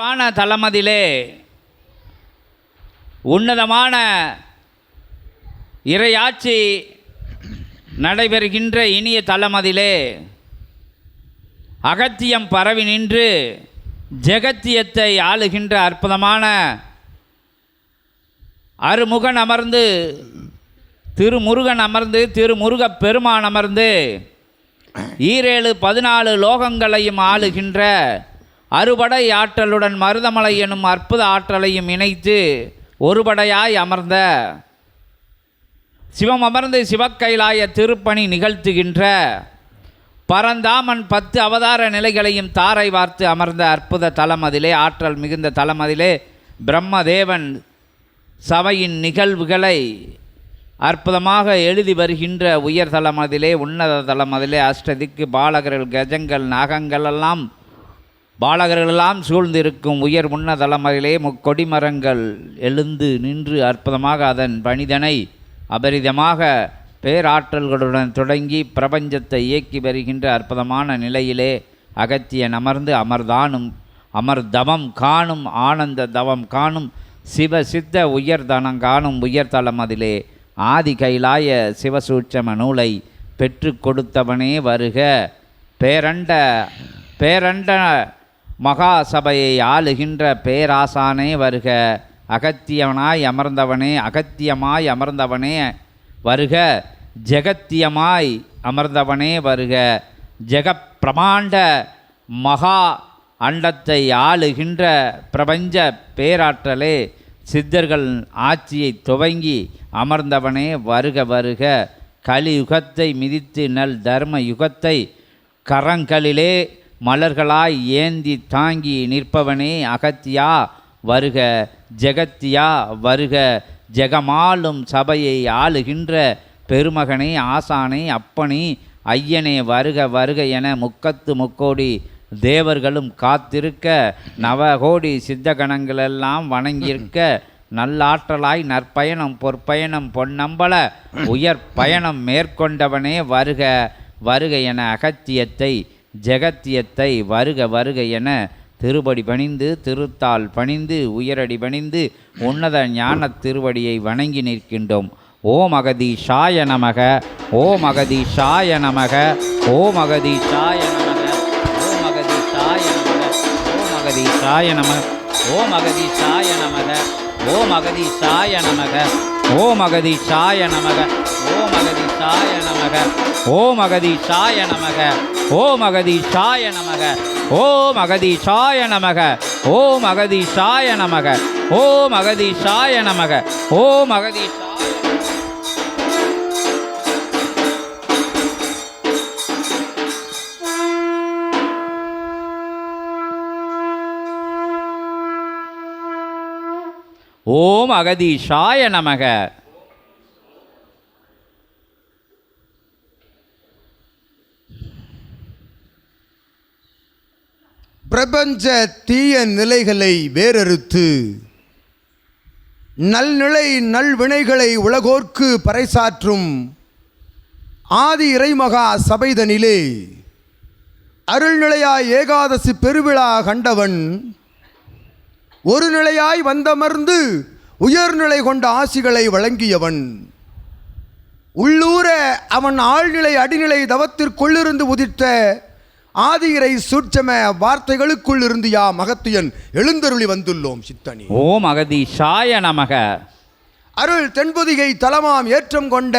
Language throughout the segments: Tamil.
சிறப்பான தளமதிலே உன்னதமான இறையாட்சி நடைபெறுகின்ற இனிய தளமதிலே அகத்தியம் பரவி நின்று ஜெகத்தியத்தை ஆளுகின்ற அற்புதமான அருமுகன் அமர்ந்து திருமுருகன் அமர்ந்து திருமுருகப் பெருமான் அமர்ந்து ஈரேழு பதினாலு லோகங்களையும் ஆளுகின்ற அறுபடை ஆற்றலுடன் மருதமலை எனும் அற்புத ஆற்றலையும் இணைத்து ஒருபடையாய் அமர்ந்த சிவம் அமர்ந்து சிவக்கைலாய திருப்பணி நிகழ்த்துகின்ற பரந்தாமன் பத்து அவதார நிலைகளையும் தாரை வார்த்து அமர்ந்த அற்புத தலம் அதிலே ஆற்றல் மிகுந்த தலம் அதிலே பிரம்மதேவன் சபையின் நிகழ்வுகளை அற்புதமாக எழுதி வருகின்ற உயர் தலம் அதிலே உன்னத தலம் அதிலே அஷ்டதிக்கு பாலகர்கள் கஜங்கள் நாகங்கள் எல்லாம் பாலகர்களெல்லாம் சூழ்ந்திருக்கும் உயர் உன்னதலம் அதிலே முக்கொடி மரங்கள் எழுந்து நின்று அற்புதமாக அதன் பணிதனை அபரிதமாக பேராற்றல்களுடன் தொடங்கி பிரபஞ்சத்தை இயக்கி வருகின்ற அற்புதமான நிலையிலே அகத்தியன் அமர்ந்து அமர்தானும் அமர்தவம் காணும் ஆனந்த தவம் காணும் சிவ சித்த உயர்தனம் காணும் உயர்தலம் அதிலே ஆதி கைலாய சிவசூட்சம நூலை பெற்று கொடுத்தவனே வருக. பேரண்ட பேரண்ட மகா சபையை ஆளுகின்ற பேராசானே வருக. அகத்தியவனாய் அமர்ந்தவனே அகத்தியமாய் அமர்ந்தவனே வருக. ஜெகத்தியமாய் அமர்ந்தவனே வருக. ஜெகப்பிரமாண்ட மகா அண்டத்தை ஆளுகின்ற பிரபஞ்ச பேராற்றலே சித்தர்கள் ஆட்சியை துவங்கி அமர்ந்தவனே வருக வருக. கலியுகத்தை மிதித்து நல் தர்ம யுகத்தை கரங்களிலே மலர்களாய் ஏந்தி தாங்கி நிற்பவனே அகத்தியா வருக ஜெகத்தியா வருக ஜெகமாளும் சபையை ஆளுகின்ற பெருமகனே ஆசானே அப்பனே ஐயனே வருக வருக என முக்கத்து முக்கோடி தேவர்களும் காத்திருக்க நவகோடி சித்தகணங்களெல்லாம் வணங்கியிருக்க நல்லாற்றலாய் நற்பயணம் பொற்பயணம் பொன்னம்பல உயர் பயணம் மேற்கொண்டவனே வருக வருக என அகத்தியத்தை ஜெகத்தியத்தை வருக வருக என திருபடி பணிந்து திருத்தால் பணிந்து உயரடி பணிந்து உன்னத ஞான திருவடியை வணங்கி நிற்கின்றோம் ஓம் அகதீஷாய நமக ஓம் அகதீஷாய நமக ஓம் அகதீஷாய நமக ஓம் அகதீஷாய நமக ஓம் அகதீஷாய நமக ஓம் அகதீஷாய நமக ஓம் அகதீஷாய நமக ஓம் அகதீஷாய நமக ஓம் அகதீஷாய நமக ஓம் அகதீஷாய நமக ஓம் அகதீஷாய நமக. ஓம் அகதீஷாய நமக. ஓம் அகதீஷாய நமக. ஓம் அகதீஷாய நமக. ஓம் அகதீஷாய ஓம் அகதீஷாய நமக. பிரபஞ்ச தீய நிலைகளை வேறறுத்து நல்நிலை நல்வினைகளை உலகோர்க்கு பறைசாற்றும் ஆதி இறைமகா சபைதனிலே அருள்நிலையாய் ஏகாதசி பெருவிழா கண்டவன் ஒரு நிலையாய் வந்தமர்ந்து உயர்நிலை கொண்ட ஆசிகளை வழங்கியவன். உள்ளூர அவன் ஆழ்நிலை அடிநிலை தவத்திற்குள்ளிருந்து உதித்த ஆதியிரை சூட்சம வார்த்தைகளுக்குள் இருந்து யா மகத்துயன் எழுந்தருளி வந்துள்ளோம் சித்தனி. ஓம் அகதீஷாய நமக. அருள் தென்பொதிகை தலமாம் ஏற்றம் கொண்ட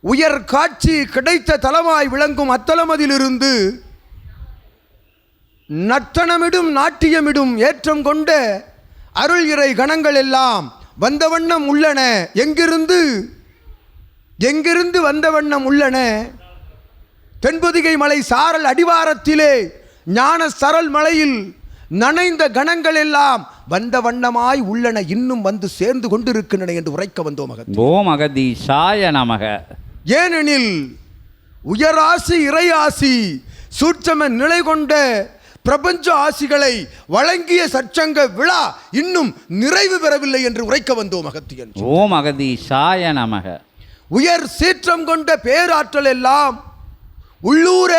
உயர் காட்சி கிடைத்த தலமாய் விளங்கும் அத்தலமதிலிருந்து நர்த்தனமிடும் நாட்டியமிடும் ஏற்றம் கொண்ட அருள் இறை கணங்கள் எல்லாம் வந்த வண்ணம் உள்ளன. எங்கிருந்து? எங்கிருந்து வந்த வண்ணம் உள்ளன? தென்பொதிகை மலை சாரல் அடிவாரத்திலே ஞான சரல் மலையில் நனைந்த கணங்கள் எல்லாம் வந்த வண்ணமாய் உள்ளன இன்னும் வந்து சேர்ந்து கொண்டிருக்கின்றன என்று உரைக்க வந்தோம் மகன் ஓம் அகதீஷாய நமக. ஏனெனில் உயராசி இறையாசி சூட்சம நிலை கொண்ட பிரபஞ்ச ஆசிகளை வழங்கிய சற்சங்க விழா இன்னும் நிறைவு பெறவில்லை என்று உரைக்க வந்தோம் அகத்தியன் ஓம் அகதீஷாய நமக. உயர் சீற்றம் கொண்ட பேராற்றல் எல்லாம் உள்ளூர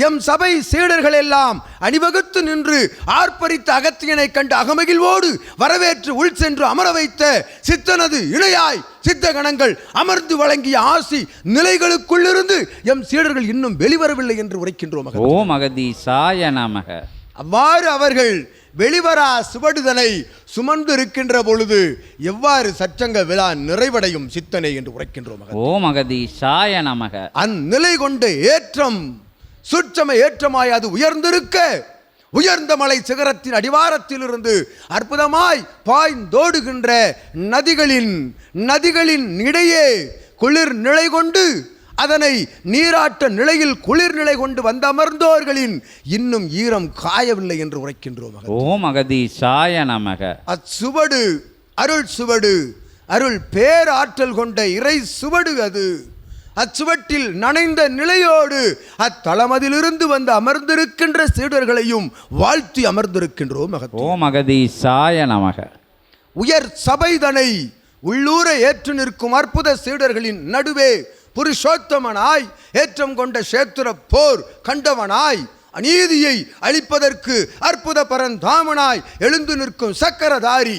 எம் சபை சீடர்கள் எல்லாம் அணிவகுத்து நின்று ஆர்ப்பரித்த அகத்தியனை கண்டு அகமகிழ்வோடு வரவேற்று உள் சென்று அமர வைத்த சித்தனது இணையாய் சித்த கணங்கள் அமர்ந்து வழங்கிய ஆசி நிலைகளுக்குள்ளிருந்து எம் சீடர்கள் இன்னும் வெளிவரவில்லை என்று உரைக்கின்றோம் மகன். ஓம் அகதீசாய நமக அவ்வாறு அவர்கள் வெளிவரா சுவடுதலை சுமந்து இருக்கின்ற பொழுது எவ்வாறு சச்சங்க விழா நிறைவடையும் சித்தனை என்று உரைக்கின்றோம் மகன். ஓம் அகதீசாய நமக அந்நிலை கொண்ட ஏற்றம் சுற்றம ஏற்றமாய் அது உயர்ந்திருக்க உயர்ந்த மலை சிகரத்தின் அடிவாரத்திலிருந்து அற்புதமாய் பாய்ந்தோடுகின்ற நதிகளின் நதிகளின் இடையே குளிர் நிலை கொண்டு அதனை நீராட்ட நிலையில் குளிர் நிலை கொண்டு வந்து அமர்ந்தோர்களின் இன்னும் ஈரம் காயவில்லை என்று உரைக்கின்றோம். ஓம் அகதீசாய நமக. அச்சுவடு அருள் சுவடு அருள் பேராற்றல் கொண்ட இறை சுவடு அது. அச்சுவட்டில் நனைந்த நிலையோடு அத்தளமதிலிருந்து வந்து அமர்ந்திருக்கின்ற சீடர்களையும் வாழ்த்தி அமர்ந்திருக்கின்றோம் மகத் ஓம் அகதீசாய நமக. உயர் சபைதனை உள்ளூர ஏற்று நிற்கும் அற்புத சீடர்களின் நடுவே புருஷோத்தமனாய் ஏற்றம் கொண்ட சேத்திர போர் கண்டவனாய் அநீதியை அழிப்பதற்கு அற்புத பரந்தாமனாய் எழுந்து நிற்கும் சக்கரதாரி.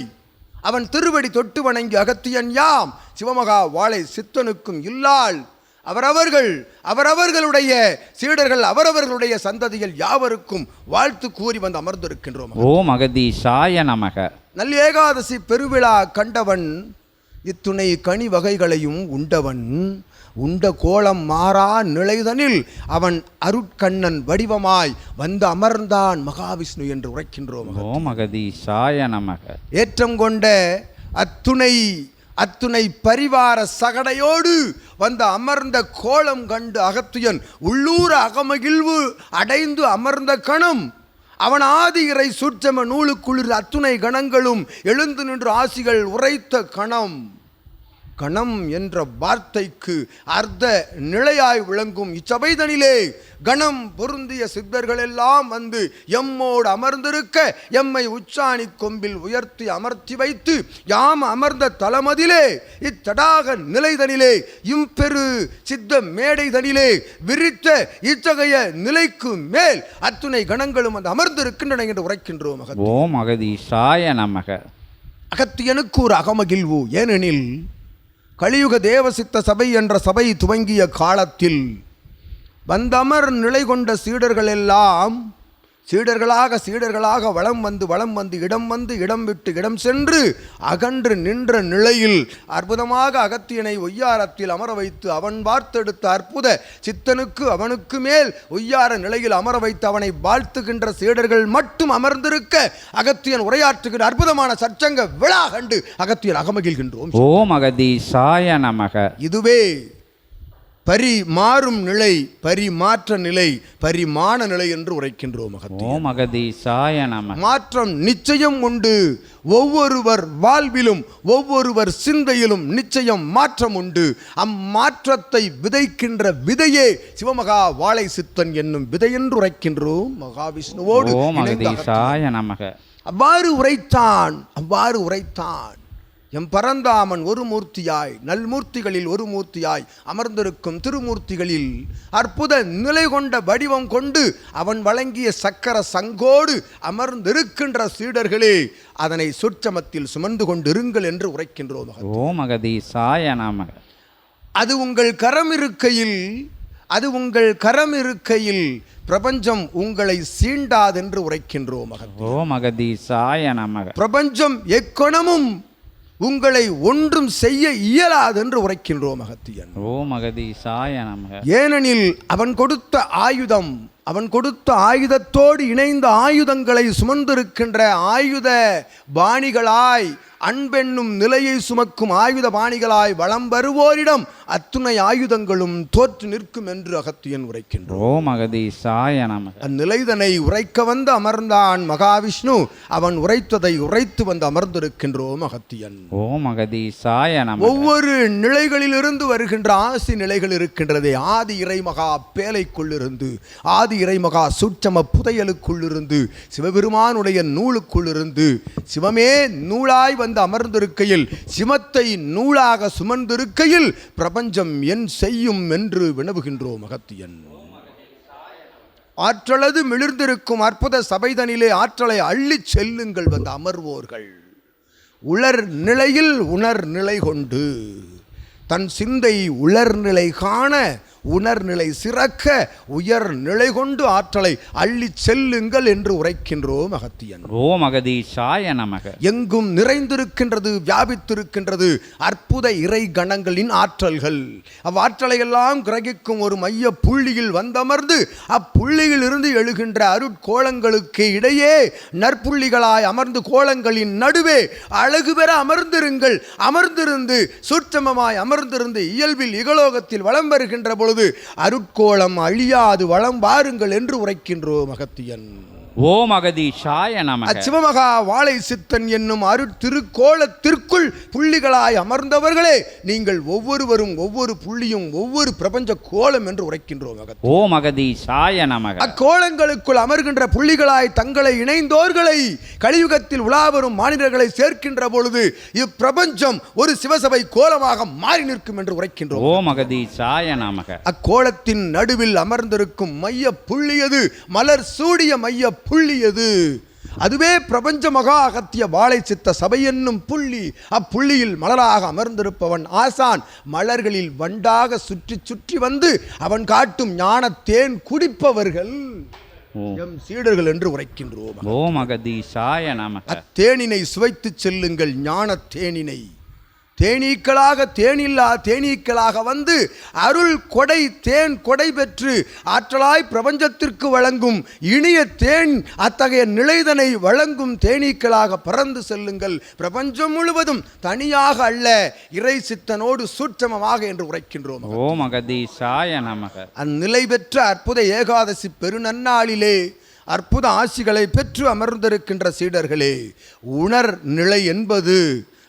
அவன் திருவடி தொட்டு வணங்கி அகத்தியன் யாம் சிவமகா வாழை சித்தனுக்கும் இல்லாள். அவரவர்கள் அவரவர்களுடைய சீடர்கள் அவரவர்களுடைய சந்ததிகள் யாவருக்கும் வாழ்த்து கூறி வந்து அமர்ந்திருக்கின்றோம். ஓம் அகதீசாய நமக. நல் ஏகாதசி பெருவிழா கண்டவன் இத்துணை கனி வகைகளையும் உண்டவன். உண்ட கோலம் மாறா நிலைதனில் அவன் அருட்கண்ணன் வடிவமாய் வந்து அமர்ந்தான் மகாவிஷ்ணு என்று உரைக்கின்றோம். ஓம் அகதீசாய நமக. ஏற்றம் கொண்ட அத்துணை அத்துணை பரிவார சகடையோடு வந்து அமர்ந்த கோலம் கண்டு அகத்துயன் உள்ளூர அகமகிழ்வு அடைந்து அமர்ந்த கணம். அவன் ஆதி இறை சூட்சம நூலுக்குளிர் அத்துணை கணங்களும் எழுந்து நின்று ஆசிகள் உரைத்த கணம். கணம் என்ற வார்த்தைக்கு அர்த்த நிலையாய் விளங்கும் இச்சபைதனிலே கணம் பொருந்திய சித்தர்கள் எல்லாம் வந்து எம்மோடு அமர்ந்திருக்க எம்மை உச்சாணி கொம்பில் உயர்த்தி அமர்த்தி வைத்து யாம் அமர்ந்த தலமதிலே இத்தடாக நிலைதனிலே இம்பெரு சித்த மேடைதனிலே விரித்த இத்தகைய நிலைக்கு மேல் அத்துணை கணங்களும் வந்து அமர்ந்திருக்கின்றன என்று உரைக்கின்றோம் ஓம் அகதீசாய நமக. அகத்தியனுக்கு ஒரு அகமகிழ்வு ஏனெனில் கலியுக தேவசித்த சபை என்ற சபை துவங்கிய காலத்தில் வந்தமர் நிலை கொண்ட சீடர்கள் எல்லாம் சீடர்களாக சீடர்களாக வலம் வந்து வலம் வந்து இடம் வந்து இடம் விட்டு இடம் சென்று அகன்று நின்ற நிலையில் அற்புதமாக அகத்தியனை ஒய்யாரத்தில் அமர வைத்து அவன் வார்த்தெடுத்த அற்புத சித்தனுக்கு அவனுக்கு மேல் ஒய்யார நிலையில் அமர வைத்து அவனை வாழ்த்துகின்ற சீடர்கள் மட்டும் அமர்ந்திருக்க அகத்தியன் உரையாற்றுகிற அற்புதமான சச்சங்க விழா கண்டு அகத்தியன் அகமகிழ்கின்றோம். ஓம் அகதீசாய நமக. இதுவே பரி மாறும் நிலை பரிமாற்ற நிலை பரிமாண நிலை என்று உரைக்கின்றோம் ஓம் அகதீசாய நமக மாற்றம் நிச்சயம் உண்டு. ஒவ்வொருவர் வாழ்விலும் ஒவ்வொருவர் சிந்தையிலும் நிச்சயம் மாற்றம் உண்டு. அம்மாற்றத்தை விதைக்கின்ற விதையே சிவமகா வாழை சித்தன் என்னும் விதை என்று உரைக்கின்றோம். மகாவிஷ்ணுவோடு ஓம். அகதீசாய நமக. அவ்வாறு உரைத்தான் அவ்வாறு உரைத்தான். எம் பரந்தாமன் ஒரு மூர்த்தியாய் நல்மூர்த்திகளில் ஒரு மூர்த்தியாய் அமர்ந்திருக்கும் திருமூர்த்திகளில் அற்புத நிலை கொண்ட வடிவம் கொண்டு அவன் வழங்கிய சக்கர சங்கோடு அமர்ந்திருக்கின்ற சீடர்களே அதனை சுற்றமத்தில் சுமந்து கொண்டிருங்கள் என்று உரைக்கின்றோம். ஓம் அகதீசாய நமக. அது உங்கள் கரம் இருக்கையில் அது உங்கள் கரம் இருக்கையில் பிரபஞ்சம் உங்களை சீண்டாதென்று உரைக்கின்றோம் மகன். ஓம் அகதீசாய நமக. பிரபஞ்சம் எக்கணமும் உங்களை ஒன்றும் செய்ய இயலாதென்று உரைக்கின்றோம் அகத்தியன் ஓம் அகதீசாய நமக. ஏனெனில் அவன் கொடுத்த ஆயுதம் அவன் கொடுத்த ஆயுதத்தோடு இணைந்த ஆயுதங்களை சுமந்திருக்கின்ற ஆயுத பாணிகளாய் அன்பென்னும் நிலையை சுமக்கும் ஆயுத பாணிகளாய் வலம் வருவோரிடம் அத்துணை ஆயுதங்களும் தோற்று நிற்கும் என்று அகத்தியன் உரைக்கின்றோம் அகதீசாய அந்நிலைதனை உரைக்க வந்து அமர்ந்தான் மகாவிஷ்ணு. அவன் உரைத்ததை உரைத்து வந்து அமர்ந்திருக்கின்றோம் அகத்தியன் ஓம் அகதீசாய நமக ஒவ்வொரு நிலைகளிலிருந்து வருகின்ற ஆசி நிலைகள் இருக்கின்றதே. ஆதி இறைமகா பேலைக்குள்ளிருந்து ஆதி ஆதி இறைமகா சூட்சம புதையலுக்குள்ளிருந்து சிவபெருமானுடைய நூலுக்குள்ளிருந்து சிவமே நூலாய் வந்து அமர்ந்திருக்கையில் சிவத்தை நூலாக சுமந்திருக்கையில் பிரபஞ்சம் என் செய்யும் என்று வினவுகின்றோம் மகத்தியன். ஆற்றலது மிளிர்ந்திருக்கும் அற்புத சபைதனிலே ஆற்றலை அள்ளிச் செல்லுங்கள் வந்து அமர்வோர்கள். உலர் நிலையில் உணர் நிலை கொண்டு தன் சிந்தை உலர்நிலை காண உணர்நிலை சிறக்க உயர் நிலை கொண்டு ஆற்றலை அள்ளிச் செல்லுங்கள் என்று உரைக்கின்றோம் அகத்தியன். ஓம் அகதீசாய நமக. எங்கும் நிறைந்திருக்கின்றது வியாபித்திருக்கின்றது அற்புத இறை கணங்களின் ஆற்றல்கள். அவ்வாற்றலை எல்லாம் கிரகிக்கும் ஒரு மைய புள்ளியில் வந்தமர்ந்து அப்புள்ளியில் இருந்து எழுகின்ற அருட்கோலங்களுக்கு இடையே நற்புள்ளிகளாய் அமர்ந்து கோலங்களின் நடுவே அழகு பெற அமர்ந்திருங்கள். அமர்ந்திருந்து சூட்சமமாய் அமர்ந்திருந்து இயல்பில் இகலோகத்தில் வலம் வருகின்ற பொழுது அருட்கோளம் அழியாது வளம் வாருங்கள் என்று உரைக்கின்றோம் மகத்தியன். ஓம் அகதீசாய நமக. அச்சிவமகா வாழை சித்தன் என்னும் அருட்திருக்கோலத்திற்குள் புள்ளிகளாய் அமர்ந்தவர்களே நீங்கள் ஒவ்வொருவரும் ஒவ்வொரு புள்ளியும் ஒவ்வொரு பிரபஞ்ச கோலம் என்று உரைக்கின்றோம் ஓம் அகதீசாய நமக. அக்கோலங்களுக்குள் அமர்கின்ற புள்ளிகளாய் தங்களை இணைந்தோர்களை கலியுகத்தில் உலாவரும் மாநிலர்களை சேர்க்கின்ற பொழுது இப்பிரபஞ்சம் ஒரு சிவசபை கோலமாக மாறி நிற்கும் என்று உரைக்கின்றோம். ஓம் அகதீசாய நமக. அக்கோலத்தின் நடுவில் அமர்ந்திருக்கும் மைய புள்ளியது மலர் சூடிய மைய புள்ளியது அதுவே பிரபஞ்ச மகா அகத்திய வாழை சித்த சபை என்னும் புள்ளி. அப்புள்ளியில் மலராக அமர்ந்திருப்பவன் ஆசான். மலர்களில் வண்டாக சுற்றி சுற்றி வந்து அவன் காட்டும் ஞான தேன் குடிப்பவர்கள் எம் சீடர்கள் என்று உரைக்கின்றோம் ஓம் அகதீசாய நமக. அத்தேனினை சுவைத்துச் செல்லுங்கள் ஞான தேனினை தேனீக்களாக தேனில்லா தேனீக்களாக வந்து அருள் கொடை தேன் கொடை பெற்று ஆற்றலாய் பிரபஞ்சத்திற்கு வழங்கும் இனிய தேன் அத்தகைய நிலைதனை வழங்கும் தேனீக்களாக பறந்து செல்லுங்கள். பிரபஞ்சம் முழுவதும் தனியாக அல்ல இறை சித்தனோடு சூட்சமமாக என்று உரைக்கின்றோம். ஓம் அகதீசாய நமக. அந்நிலை பெற்ற அற்புத ஏகாதசி பெருநன்னாளிலே அற்புத ஆசிகளை பெற்று அமர்ந்திருக்கின்ற சீடர்களே உணர் நிலை என்பது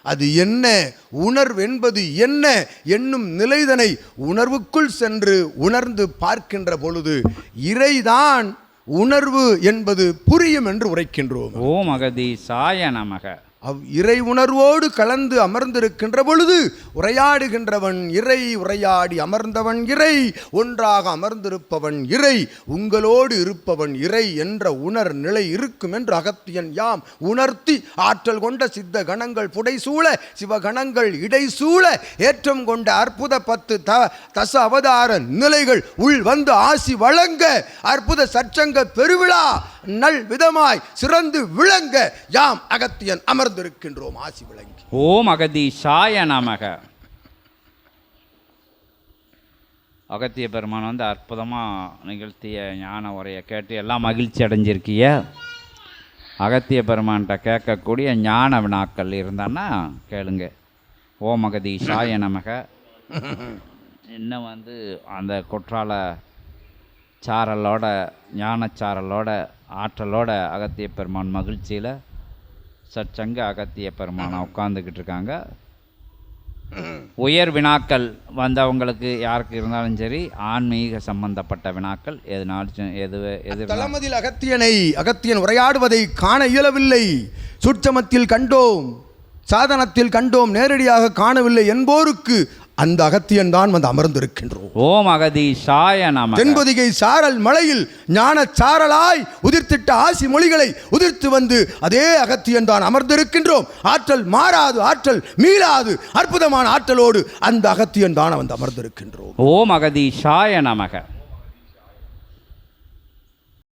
அது என்ன? உணர்வென்பது என்ன? என்னும் நிலைதனை உணர்வுக்குள் சென்று உணர்ந்து பார்க்கின்ற பொழுது இறைதான் உணர்வு என்பது புரியும் என்று உரைக்கின்றோம். ஓ மகதி அகதீசாய நமக. அவ் இறை உணர்வோடு கலந்து அமர்ந்திருக்கின்ற பொழுது உரையாடுகின்றவன் இறை உரையாடி அமர்ந்தவன் இறை ஒன்றாக அமர்ந்திருப்பவன் இறை உங்களோடு இருப்பவன் இறை என்ற உணர் நிலை இருக்கும் என்று அகத்தியன் யாம் உணர்த்தி ஆற்றல் கொண்ட சித்த கணங்கள் புடைசூழ சிவகணங்கள் இடைசூழ ஏற்றம் கொண்ட அற்புத பத்து த தச அவதார நிலைகள் உள் வந்து ஆசி வழங்க அற்புத சச்சங்க பெருவிழா நல் விதமாய் சிறந்து விளங்க யாம் அகத்தியன் அமர்ந்திருக்கின்றோம். ஆசி விளங்கி. ஓம் அகதீசாய நமக. அகத்திய பெருமான் வந்து அற்புதமாக நிகழ்த்திய ஞான உரையை கேட்டு எல்லாம் மகிழ்ச்சி அடைஞ்சிருக்கிய அகத்திய பெருமான்கிட்ட கேட்கக்கூடிய ஞான வினாக்கள் இருந்தான்னா கேளுங்க. ஓம் அகதீசாய நமக. இன்னும் வந்து அந்த குற்றால சாரலோட ஞானச்சாரலோட ஆற்றலோட அகத்திய பெருமான் மகிழ்ச்சியில் சச்சங்க அகத்திய பெருமானை உட்காந்துக்கிட்டு இருக்காங்க. உயர் வினாக்கள் வந்தவங்களுக்கு யாருக்கு இருந்தாலும் சரி ஆன்மீக சம்பந்தப்பட்ட வினாக்கள் எதுனாலும் எது எது தளமதில் அகத்தியனை அகத்தியன் உரையாடுவதை காண இயலவில்லை. சுற்றமத்தில் கண்டோம் சாதனத்தில் கண்டோம் நேரடியாக காணவில்லை என்போருக்கு அந்த அகத்தியன் தான் வந்து அமர்ந்திருக்கின்றோம். ஓம் அகதீஷாய நமக. தென்பொதிகை சாரல் மலையில் ஞான சாரலாய் உதிர்த்திட்ட ஆசி மொழிகளை உதிர்த்து வந்து அதே அகத்தியன் தான் அமர்ந்திருக்கின்றோம். ஆற்றல் மாறாது ஆற்றல் மீளாது அற்புதமான ஆற்றலோடு அந்த அகத்தியன் தான் வந்து அமர்ந்திருக்கின்றோம். ஓம் அகதீஷாய நமக.